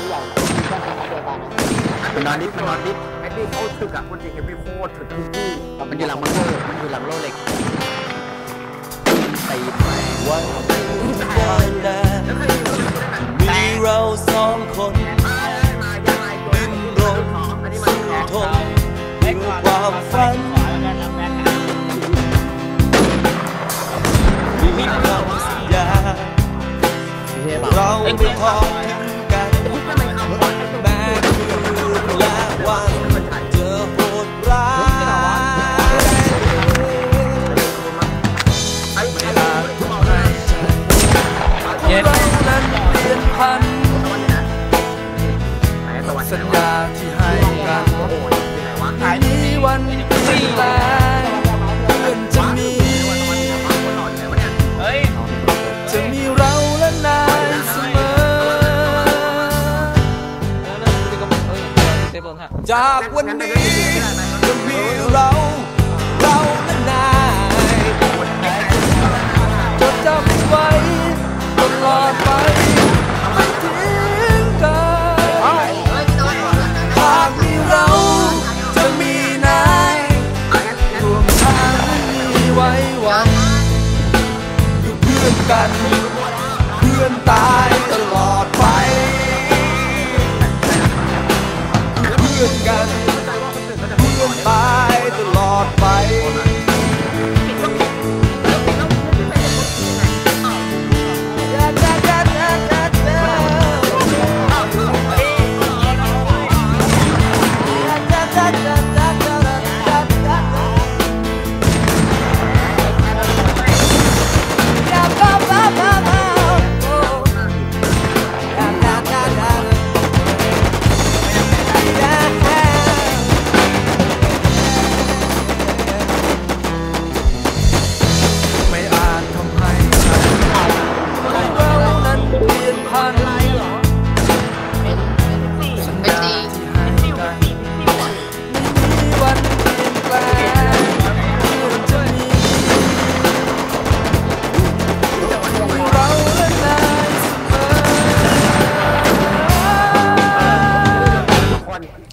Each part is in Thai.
นใหญ่ที่ต้องเป็นพยาบาลนะมันนอนนิดมันนอนนิดไอ้นี่เขาถึกอะคนจริงไอ้พี่โคตรถึกทุกที่มันอยู่หลังมันโลมันอยู่หลังโลเหล็กตีไปวันวันนั้นมีเราสองคนดิ้นรนสู้ทนเพื่อความฝันมีคำสัญญาเราไม่ทอดทิ้ง จากวันนี้จะมีเราเราและนายจดจำไว้ตลอดไป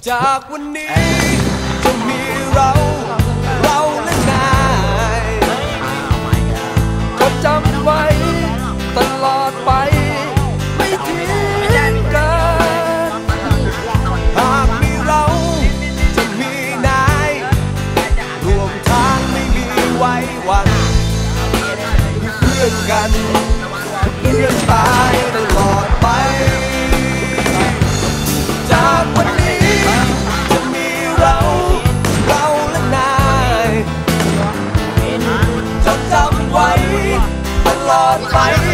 จากวันนี้ ตล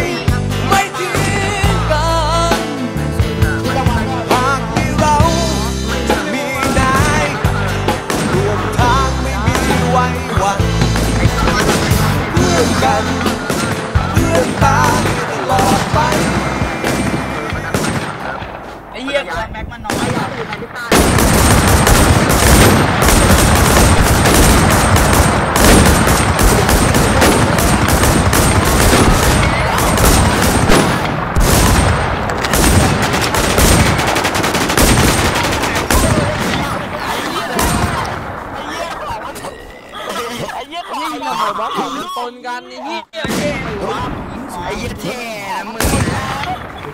นกันไอ้เหี้ยไอ้เหี้ยแท้นะมึง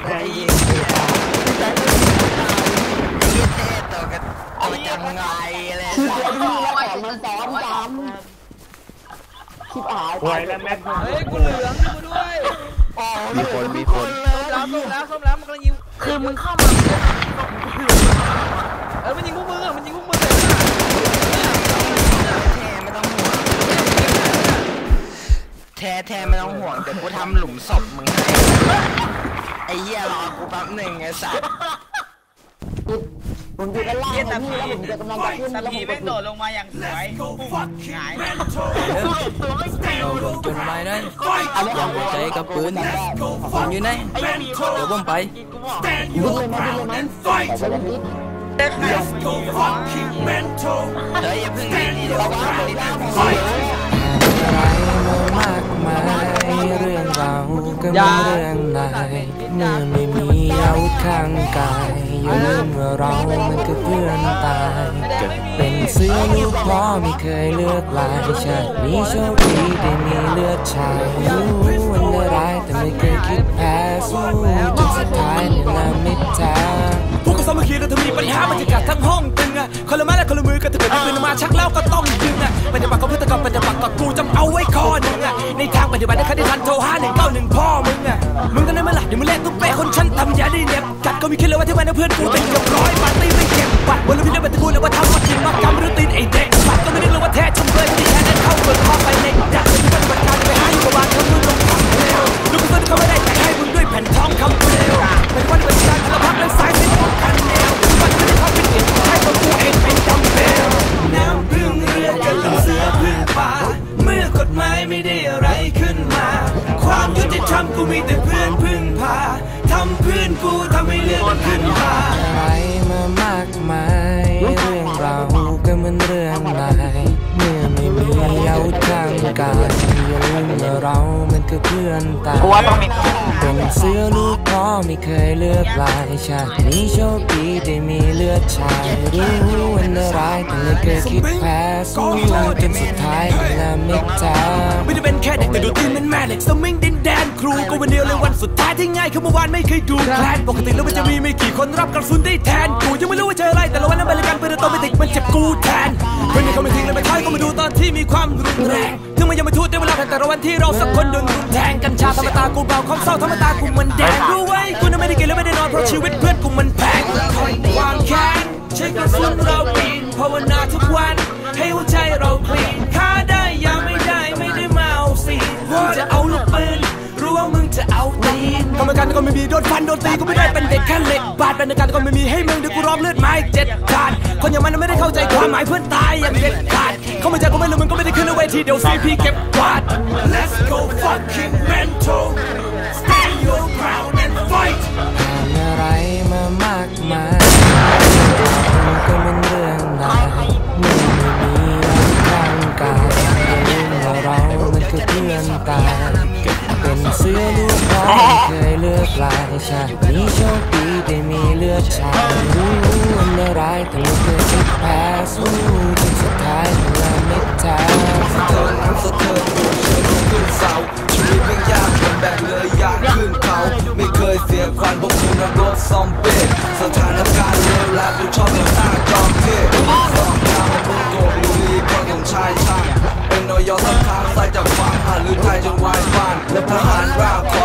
ไอ้เหี้ยไอ้เหี้ยแท้ตัวกันตัวจังไงเลยคือเดี๋ยวนี้แล้วแต่มันซ้อมจำคลิปหายไว้แล้วแม็กเฮ้ยกูเหลืองกูด้วยมีคนมีคนแล้วส้มแล้วส้มแล้วมันกำลังยิงคือมึงเข้ามาเออมันยิงพวกมึงอะมันยิงพวกมึง แท้ไม่ต้องห่วง แท้แท้ไม่ต้องห่วงเดี๋ยวกูทำหลุมศพมึงให้ไอ้เหี้ยรอกูแป๊บหนึ่งไอ้สัสผมอยู่ด้านล่างเหี้ยนะตาพี่พีแล้วผมจะกำลังจะขึ้นตาแล้วผพีมแม่งโดดลงมาอย่างสวยหงายเราลงจนไม่ได้ยังหัวใจกับปืนผมอยู่ไหนเดี๋ยวผมไปดิ้นเลยไหมดิ้นเลยไหมแต่ก็ยังดิ้นเด็กไงเฮ้ยอย่าเพิ่งดีดีเดี๋ยวกูทำนิดนึงอะไรมาก มายเรื่องเราก็เหมือนเรื่องนายเมื่อไม่มีอาวุธข้างกายอย่าลืมว่าเรามันก็เพื่อนตายจะเป็นเสื้อลูกล้อไม่เคยเลือกลายชาตินี้โชคดีได้มีเลือดชายรู้วันร้ายแต่ไม่เคยคิดแพ้สู้จนสุดท้ายในนามิตรทางพวกกู สามัคคีกันถ้ามีปัญหาบรรยากาศทั้งห้องตึงอะคนละไม้และคนละมือกันถ้าเกิดมีปืนมาชักแล้วก็ต้องยิงอะปฏิบัติกับพฤติกรรมปฏิบัติกับกูจำเอาไว้ข้อหนึ่งอะในทางปฏิบัติในขั้นที่ทันโทรห้าหนึ่งเก้าหนึ่งพ่อมึงอะมึงกันได้ไหมล่ะเดี๋ยวมึงเล่นตุ๊กเป้คนฉันทำยาได้เน็บกัดก็มีคิดเลยว่าที่วันนั้นเพื่อนกูเป็นเกือบร้อยปาร์ตี้ไม่เก็บบัตรบนรถพี่เล่นบัตรกูเลยว่าทำมากินมากรรมหรือตีนไอเด็กสัตว์ก็ไม่ได้รู้ว่าแท้ชมเลยที่แค่นั้นเข้าเปิด มีแต่เพื่อนพึ่งพาทำเพื่อนกูทำให้เรื่องมันขึ้นมาอะไรมามากมาย เรื่องเราก็เหมือนเรื่องนายเมื่อ ไม่มีอาวุธข้างกายอย่าลืมว่าเรามันคือเพื่อนตายเป็นเสื้อลูกพ่อไม่เคยเลือกลายชาตินี้โชคดีได้มีเลือดชายรู้วันร้ายแต่ไม่เคยคิดแพ้สู้จนสุดท้ายนามิตรทางไม่ได้เป็นแค่เด็กแต่ดูตีนเป็นแม่เหล็กสมิงดินแดนครูก็วันเดียวเลยวันสุดท้ายที่ง่ายคือเมื่อวานไม่เคยดูแคลนปกติแล้วมันจะมีไม่กี่คนรับกระสุนได้แทนกูยังไม่รู้ว่าเจออะไรแต่ละวันนั้นบริการเปืนตัวไม่ติดมันเจ็บกูแทนเพื่อนที่เขาไม่ทิ้งเลยไม่ท้ายก็มาดูตอนที่มีความรุนแรง ถึงมันยังไม่ทูดได้เวลาแต่ละวันที่เราสักคนโดนรุนแทงกัญชาธรรมตากูเบาความเศร้าธรรมตากูมันแดงรู้ไว้กูนั้นไม่ได้กินและไม่ได้นอนเพราะชีวิตเพื่อนกูมันแพงความแค้นใช้กระสุนเราปีนภาวนาทุกวันให้หัวใจเราคลีนฆ่าได้ยาไม่ได้ไม่ได้มาเอาสิมึงจะเอาลูกปืนรู้ว่ามึงจะเอาตีนกรรมการก็ไม่มีโดนฟันโดนตีก็ไม่ได้เป็น เด็กแค่เหล็กบาดเป็นการก็ไม่มีให้มึงเดี๋ยวกูร้องเลือดไม้เจ็ดขาดคนอย่างมันไม่ได้เข้าใจความหมายเพื่อนตายอย่างเด็ดขาดเขาไม่ใจก็ไม่รู้มึงก็ไม่ได้ขึ้นเวทีเดี๋ยวซีพีเก็บกวาด Let's go fucking mental ปลายชาตินี้โชคดีได้มีเลือดชายรู้วันร้ายแต่ไม่เคยคิดแพ้สู้จนสุดท้ายเวลาไม่ทางเธอนั้นสะเทือนตัวเชิญขึ้นเสาชีวิตไม่ยากเพียงแบบเลยอยากขึ้นเขาไม่เคยเสียควันพวกคุณนักรถซอมเบ้สถานการณ์เลวร้ายกูชอบอย่างหน้าจอมเทพสองทางมันพุ่งโกบลุยเพราะของชายช่าเป็นนอยอสักครั้งใส่จากฟังหรือไทยจนวายบ้านและทหารราบขอ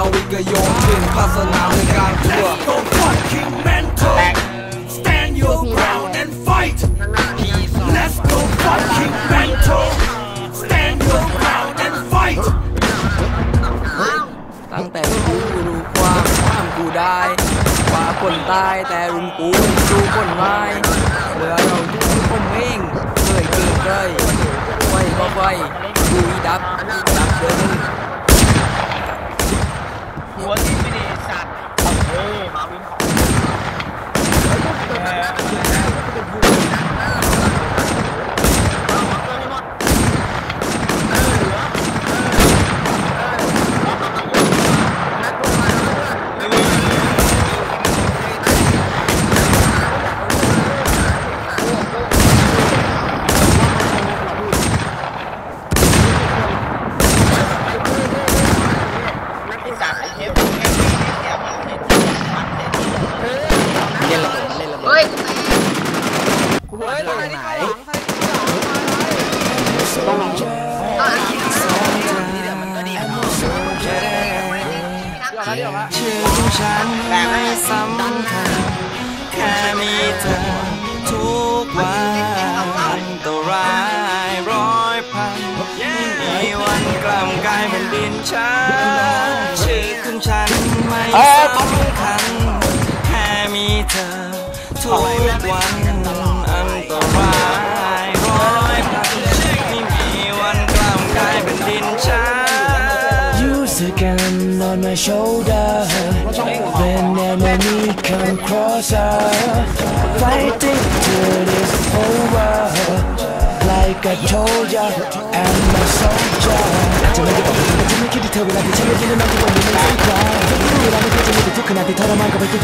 นาวิกโยมขึ้นภาสนามในการทัวร์ go fucking mental stand your ground and fight Let's go fucking mental stand your ground and fight ตั้งแต่กูรู้ความห้ามกูได้ว่าคนตายแต่รุ่นกูดูคนไม้เหลือเราทุกคนเองเคยเกิดเลยไฟก็ไฟกูดับดับเดิน หัวที่ไม่ดีสัตว์เฮ้ยมาวิ่ของอ้สัตว์ไอ้เทปเดี๋ยวมันเห็นมันเห็น เล่นระเบิดเล่นระเบิด เฮ้ย เฮ้ยตรง ไหนที่เขาหลังใส่นี่เดี๋ยวมันก็ดีเดี๋ยวละชื่อของฉันไม่สำคัญแค่มีเธอทุกวันอันตรายร้อยพันมีวันกล่ำกายเป็นดินช้าชื่อของฉันไม่สำคัญแค่มีเธอทุกวัน my shoulder When enemy come closer Fighting till it's over like I told ya and my soldier จะไม่ได้บอกว่าฉันไม่คิดที่เธอเวลาที่ฉันไม่คิดนั้นทุกวันนี้ไม่สำคัญ